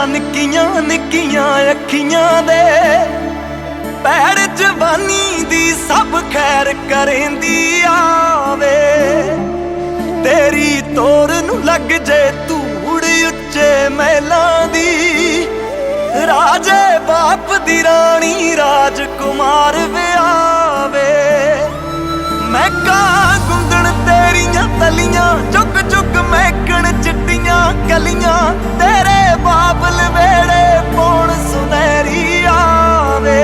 ਵੇਖਾਂ ਨਿੱਕੀਆਂ ਨਿੱਕੀਆਂ ਅੱਖੀਆਂ ਦੇ। ਪੈੜ ਜਵਾਨੀ ਦੀ ਸਭ ਖੈਰ ਕਰੇਂਦੀ ਆਵੇ। ਤੇਰੀ ਤੋਰ ਨੂੰ ਲੱਗ ਜੇ ਧੂੜ ਉੱਚੇ ਮਹਿਲਾਂ ਦੀ। ਰਾਜੇ ਬਾਪ ਦੀ ਰਾਣੀ ਰਾਜਕੁਮਾਰ ਵਿਆਵੇ। ਮੈਂ ਕਾਂ ਗੁੰਦਣ ਤੇਰੀਆਂ ਤਲੀਆਂ ਚੁੱਕ ਚੁੱਕ ਮਹਿਕਣ ਚਿੱਟੀਆਂ ਕਲੀਆਂ। ਬਾਬਲ ਵੇੜੇ ਪੌਣ ਸੁਨਹਿਰੀ ਆਵੇ?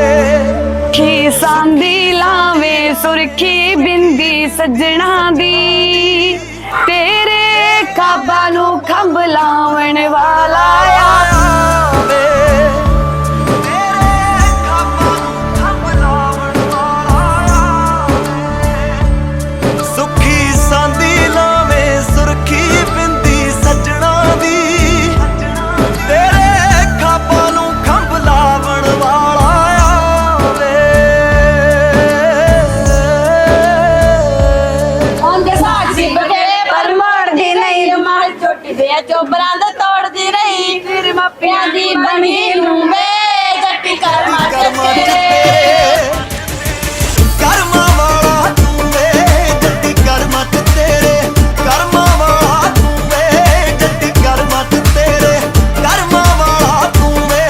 ਕੀ ਸੰਦੀ ਲਾਵੇਂ ਸੁਰਖੀ ਬਿੰਦੀ ਸੱਜਣਾ ਦੀ? ਤੇਰੇ ਖਾਬਾਂ ਨੂੰ ਖੰਭ ਲਾਵਣ ਵਾਲਾ ਆ ਬਣੀ ਨੂੰ ਵੇ ਜੱਟੀ ਕਰਮਾ ਕਰਮਾਂ ਚ ਤੇਰੇ ਕਰਮਾਂ ਵਾਲਾ ਤੂੰ ਵੇ ਜੱਟੀ ਕਰਮਾਂ ਚ ਤੇਰੇ। ਕਰਮਾਂ ਵਾਲਾ ਤੂੰ ਵੇ ਜੱਟੀ ਕਰਮਾਂ ਚ ਤੇਰੇ। ਕਰਮਾਂ ਵਾਲਾ ਤੂੰ ਵੇ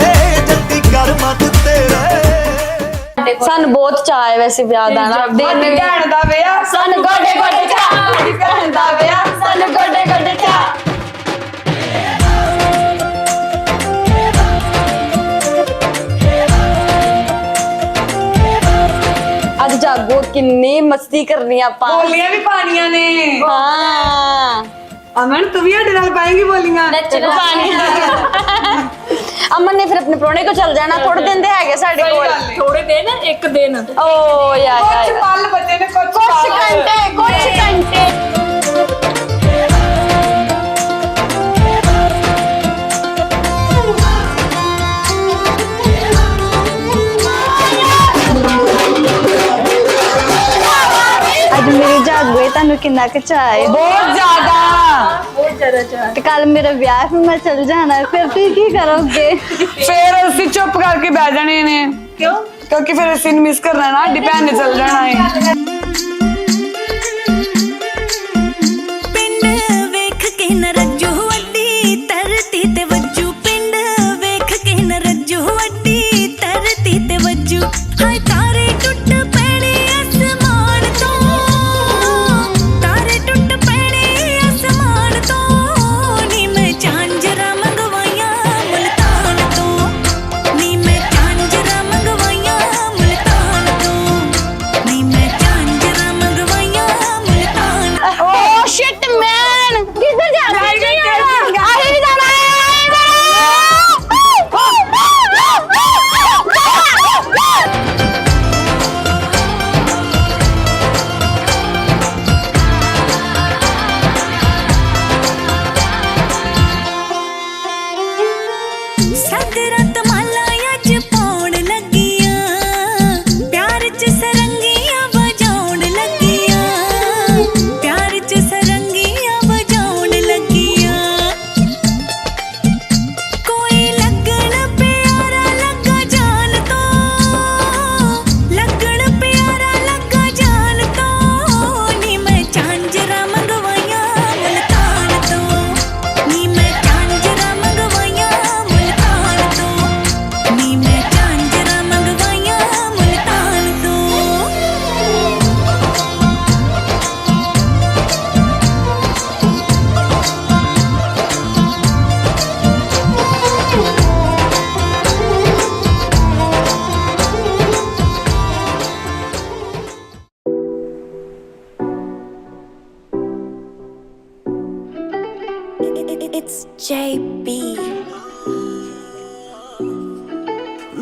ਜੱਟੀ ਕਰਮਾਂ ਚ ਤੇਰੇ ਸਾਨੂੰ ਬਹੁਤ ਚਾਅ ਹੈ ਵੈਸੇ ਵਿਆਹ ਦਾ ਨਾ। ਦਿਨ ਵੀ ਭੈਣ ਦਾ ਵਿਆਹ ਸਾਨੂੰ ਗੋਡੇ ਗੋਡੇ ਮੇਰੀ ਭੈਣ ਦਾ ਵਿਆਹ ਸਾਨੂੰ ਗੋਡੇ ਕਿੰਨੀ ਮਸਤੀ ਕਰਨੀ ਆਪਾਂ। ਬੋਲੀਆਂ ਵੀ ਪਾਣੀਆਂ ਨੇ। ਹਾਂ। ਅਮਨ ਤੂੰ ਵੀ ਸਾਡੇ ਨਾਲ ਪਾਏਂਗੀ ਬੋਲੀਆਂ? ਨੱਚਣ ਪਾਣੀ। ਅਮਨ ਨੇ ਫਿਰ ਆਪਣੇ ਪ੍ਰਾਹੁਣੇ ਕੋ ਚੱਲ ਜਾਣਾ। ਥੋੜੇ ਦਿਨ ਦੇ ਹੈਗੇ ਸਾਡੇ ਕੋਲ। ਥੋੜੇ ਦਿਨ ਇੱਕ ਦਿਨ। ਓ ਯਾਰ ਕੁਝ ਪਲ ਬੱਚੇ ਨੇ ਕੁਝ। ਘੰਟੇ ਕੁਛ ਘੰਟੇ। ਤੁਹਾਨੂੰ ਕਿੰਨਾ ਕੁ ਚਾਅ ਹੈ? ਬਹੁਤ ਜ਼ਿਆਦਾ। ਬਹੁਤ ਜ਼ਿਆਦਾ ਚਾਹ ਤੇ ਕੱਲ ਮੇਰਾ ਵਿਆਹ ਫਿਰ ਮੈਂ ਚੱਲ ਜਾਣਾ। ਫਿਰ ਤੁਸੀਂ ਕੀ ਕਰੋਗੇ? ਫੇਰ ਅਸੀਂ ਚੁੱਪ ਕਰਕੇ ਬਹਿ ਜਾਣੇ ਨੇ। ਕਿਉਂ? ਕਿਉਂਕਿ ਫਿਰ ਅਸੀਂ ਮਿਸ ਕਰਨਾ ਨਾ ਸਾਡੀ ਭੈਣ ਨੇ ਚੱਲ ਜਾਣਾ ਹੈ।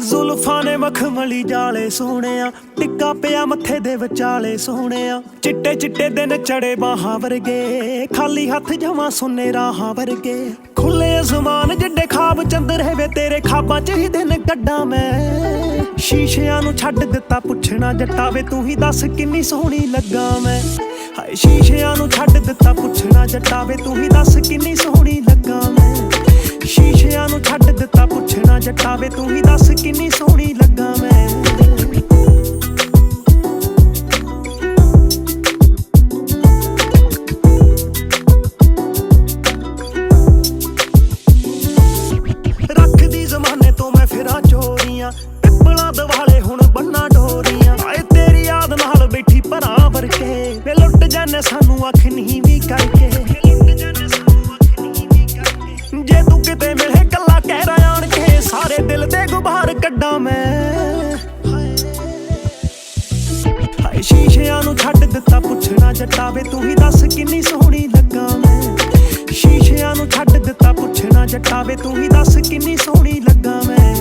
ਜ਼ੁਲਫਾਂ ਨੇ ਮਖਮਲੀ ਜਾਲੇ ਸੋਹਣਿਆ, ਟਿੱਕਾ ਪਿਆ ਮੱਥੇ ਦੇ ਵਿਚਾਲੇ ਸੋਹਣਿਆ। ਚਿੱਟੇ ਚਿੱਟੇ ਦਿਨ ਚੜੇ ਬਾਹਾਂ ਵਰਗੇ, ਖਾਲੀ ਹੱਥ ਜਮਾ ਸੁੰਨੇ ਰਾਹਾਂ ਵਰਗੇ। ਖੁੱਲੇ ਅਸਮਾਨ ਜਿੱਡੇ ਖਾਬ ਚੰਦਰ ਵੇ ਤੇਰੇ ਖਾਬਾਂ ਚ ਹੀ ਦਿਨ ਕੱਢਾਂ ਮੈਂ। ਸ਼ੀਸ਼ਿਆਂ ਨੂੰ ਛੱਡ ਦਿੱਤਾ ਪੁੱਛਣਾ ਜੱਟਾ ਵੇ, ਤੂੰ ਹੀ ਦੱਸ ਕਿੰਨੀ ਸੋਹਣੀ ਲੱਗਾ ਮੈਂ। ਹਾਏ, ਸ਼ੀਸ਼ਿਆਂ ਨੂੰ ਛੱਡ ਦਿੱਤਾ ਪੁੱਛਣਾ ਜੱਟਾ ਵੇ, ਤੂੰ ਹੀ ਦੱਸ ਕਿੰਨੀ ਸੋਹਣੀ ਲੱਗਾ ਮੈਂ। ਸ਼ੀਸ਼ਿਆਂ ਨੂੰ ਛੱਡ ਦਿੱਤਾ ਪੁੱਛਣਾ ਜੱਟਾ ਵੇ ਤੂੰ ਹੀ ਦੱਸ ਕਿੰਨੀ ਪੁੱਛਣਾ ਤੂੰ ਹੀ ਦੱਸ ਕਿੰਨੀ ਸੋਹਣੀ ਲੱਗਾ ਮੈਂ। ਸ਼ੀਸ਼ਿਆਂ ਨੂੰ ਛੱਡ ਦਿੱਤਾ ਪੁੱਛਣਾ ਜੱਟਾ ਤੂੰ ਹੀ ਦੱਸ ਕਿੰਨੀ ਸੋਹਣੀ ਲੱਗਾ ਮੈਂ।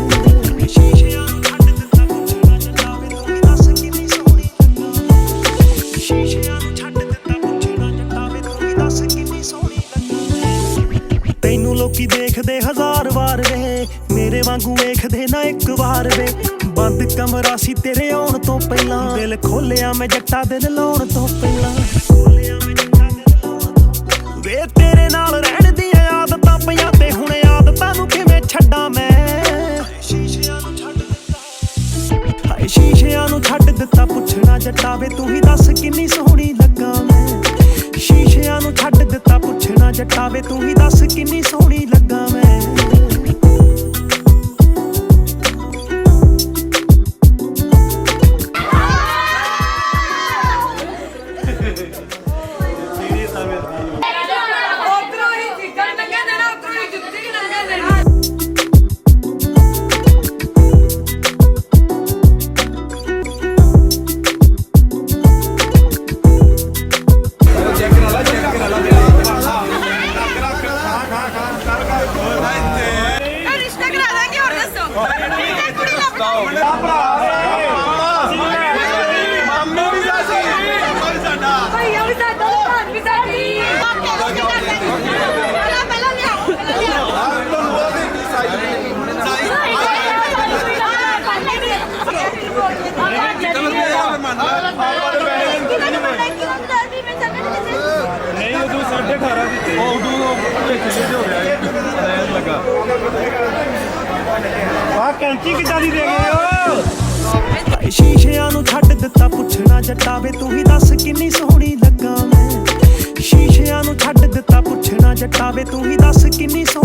ਸ਼ੀਸ਼ਿਆਂ ਨੂੰ ਛੱਡ ਦਿੱਤਾ ਪੁੱਛਣਾ ਜੱਟਾ ਤੂੰ ਹੀ ਦੱਸ ਕਿੰਨੀ ਸੋਹਣੀ ਲੱਗਾ ਮੈਂ। ਸ਼ੀਸ਼ਿਆਂ ਨੂੰ ਛੱਡ ਦਿੱਤਾ ਪੁੱਛਣਾ ਜੱਟਾ ਤੂੰ ਹੀ ਦੱਸ ਕਿੰਨੀ ਸੋਹਣੀ ਲੱਗਾ ਮੈਂ। ਤੈਨੂੰ ਲੋਕੀ ਦੇਖਦੇ ਹਜ਼ਾਰ ਵਾਰ ਵੇ, ਮੇਰੇ ਵਾਂਗੂ ਵੇਖਦੇ ਨਾ ਇੱਕ ਵਾਰ ਵੇ। ਬੰਦ ਕਮਰਾ ਸੀ ਤੇਰੇ ਆਉਣ ਤੋਂ ਪਹਿਲਾਂ, ਦਿਲ ਖੋਲਿਆ ਮੈਂ ਜੱਟਾ ਦਿਲ ਲਾਉਣ ਤੋਂ ਪਹਿਲਾਂ। ਵੇ ਤੇਰੇ ਨਾਲ ਰਹਿਣ ਦੀਆਂ ਆਦਤਾਂ ਪਈਆਂ ਤੇ ਹੁਣ ਆਦਤਾਂ ਨੂੰ ਕਿਵੇਂ ਛੱਡਾਂ ਮੈਂ? ਸ਼ੀਸ਼ਿਆਂ ਨੂੰ ਛੱਡ ਦਿੱਤਾ ਹਾਏ ਸ਼ੀਸ਼ਿਆਂ ਨੂੰ ਛੱਡ ਦਿੱਤਾ ਪੁੱਛਣਾ ਜੱਟਾ ਵੇ ਤੂੰ ਹੀ ਦੱਸ ਕਿੰਨੀ ਸੋਹਣੀ ਲੱਗਾ ਮੈਂ? ਸ਼ੀਸ਼ਿਆਂ ਨੂੰ ਛੱਡ ਦਿੱਤਾ ਪੁੱਛਣਾ ਜੱਟਾ ਵੇ ਤੂੰ ਹੀ ਦੱਸ ਕਿੰਨੀ ਸੋਹਣੀ ਲੱਗਾ ਮੈਂ? ਨਹੀਂ ਉਦੋਂ 18.5 ਦਿੱਤੇ ਉਹ ਉਦੋਂ ਵਿੱਚ ਹੋ ਗਿਆ ਇਹ ਲੱਗਾ। ਆ ਕੈਂਚੀ ਕਿੱਦਾਂ ਦੀ ਦੇ ਗਏ ਹੋ ਸ਼ੀਸ਼ਿਆਂ ਨੂੰ ਛੱਡ ਦਿੱਤਾ ਪੁੱਛਣਾ ਜੱਟਾ ਵੇ ਤੂੰ ਹੀ ਦੱਸ ਕਿੰਨੀ ਸੋਹਣੀ ਲੱਗਾ ਮੈਂ। ਸ਼ੀਸ਼ਿਆਂ ਨੂੰ ਛੱਡ ਦਿੱਤਾ ਪੁੱਛਣਾ ਜੱਟਾ ਵੇ ਤੂੰ ਹੀ ਦੱਸ ਕਿੰਨੀ ਸੋਹਣੀ